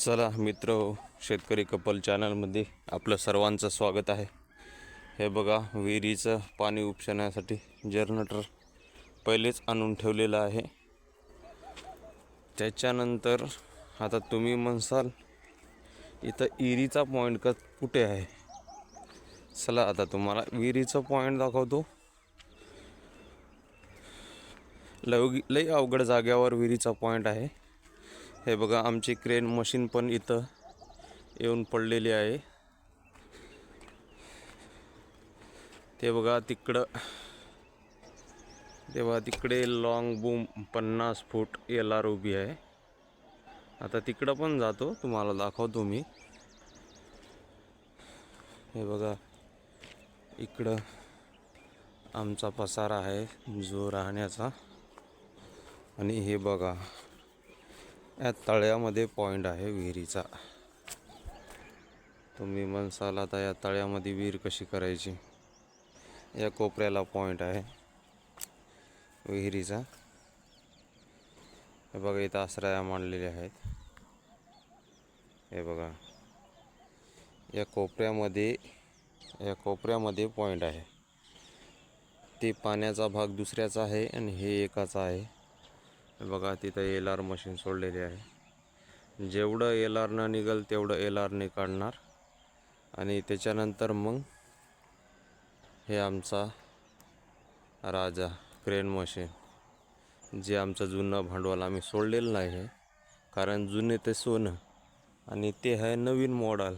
चला मित्र शेतकरी कपल चॅनलमध्ये आपलं सर्वांचं स्वागत आहे. हे बघा विहिरीचं पाणी उपशण्यासाठी जनरेटर पहिलेच आणून ठेवलेलं आहे. त्याच्यानंतर आता तुम्ही म्हणसाल इथं इरीचा पॉईंट क कुठे आहे? चला आता तुम्हाला विहिरीचं पॉईंट दाखवतो. लव लई अवघड जाग्यावर विहिरीचा पॉईंट आहे. हे बघा आमची क्रेन मशीन पण इथं येऊन पडलेली आहे. ते बघा तिकडं ते बघा तिकडे लॉंग बूम पन्नास फूट एल आर उभी आहे. आता तिकडं पण जातो तुम्हाला दाखवतो मी. हे बघा इकडं आमचा पसारा आहे जो राहण्याचा. आणि हे बघा या तळ्यामध्ये पॉईंट आहे विहिरीचा. तुम्ही म्हणसाल आता या तळ्यामध्ये विहीर कशी करायची? या कोपऱ्याला पॉईंट आहे विहिरीचा. हे बघा इथं आश्रया मांडलेल्या आहेत. हे बघा या कोपऱ्यामध्ये या कोपऱ्यामध्ये पॉईंट आहे. ते पाण्याचा भाग दुसऱ्याचा आहे आणि हे एकाचा आहे. बघा तिथं एल आर मशीन सोडलेली आहे. जेवढं एल आरनं निघल तेवढं एल आरने काढणार. आणि त्याच्यानंतर मग हे आमचा राजा क्रेन मशीन जे आमचं जुनं भांडवल आम्ही सोडलेलं नाही. आहे कारण जुने ते सोनं आणि ते आहे नवीन मॉडल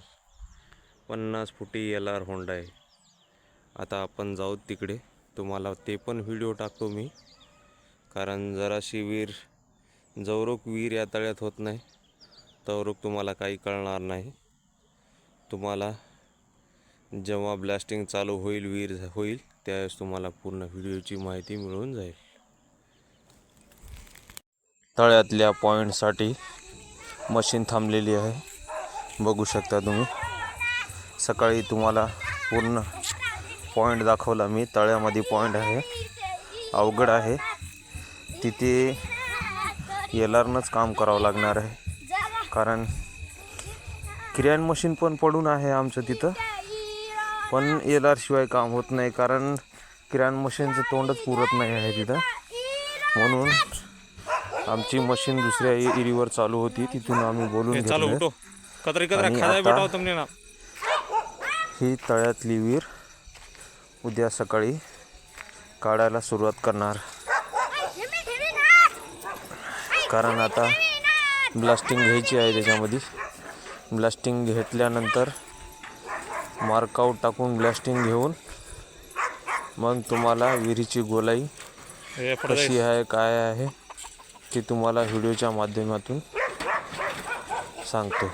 पन्नास फुटी एल आर होंडा आहे आता आपण जाऊ तिकडे. तुम्हाला ते पण व्हिडिओ टाकतो मी. कारण जराशी विहीर जवरूक विहीर या तळ्यात होत नाही. तवरूक तुम्हाला काही कळणार नाही. तुम्हाला जेव्हा ब्लास्टिंग चालू होईल विहीर होईल त्यावेळेस तुम्हाला पूर्ण व्हिडिओची माहिती मिळून जाईल. तळ्यातल्या पॉईंटसाठी मशीन थांबलेली आहे. बघू शकता तुम्ही. सकाळी तुम्हाला पूर्ण पॉईंट दाखवला मी. तळ्यामध्ये पॉईंट आहे. अवघड आहे. तिथे येलारनंच काम करावं लागणार आहे. कारण किराण मशीन पण पडून आहे आमचं तिथं. पण येलारशिवाय काम होत नाही कारण किराण मशीनचं तोंडच पुरत नाही आहे तिथं. म्हणून आमची मशीन दुसऱ्या इरीवर चालू होती. तिथून आम्ही बोलून ही तळ्यातली विहीर उद्या सकाळी काढायला सुरुवात करणार. कारण आता ब्लास्टिंग घ्यायची आहे त्याच्यामध्ये. ब्लास्टिंग घेतल्यानंतर मार्कआउट टाकून ब्लास्टिंग घेऊन मग तुम्हाला विहिरीची गोलाई कशी आहे काय आहे ते तुम्हाला व्हिडिओच्या माध्यमातून सांगतो.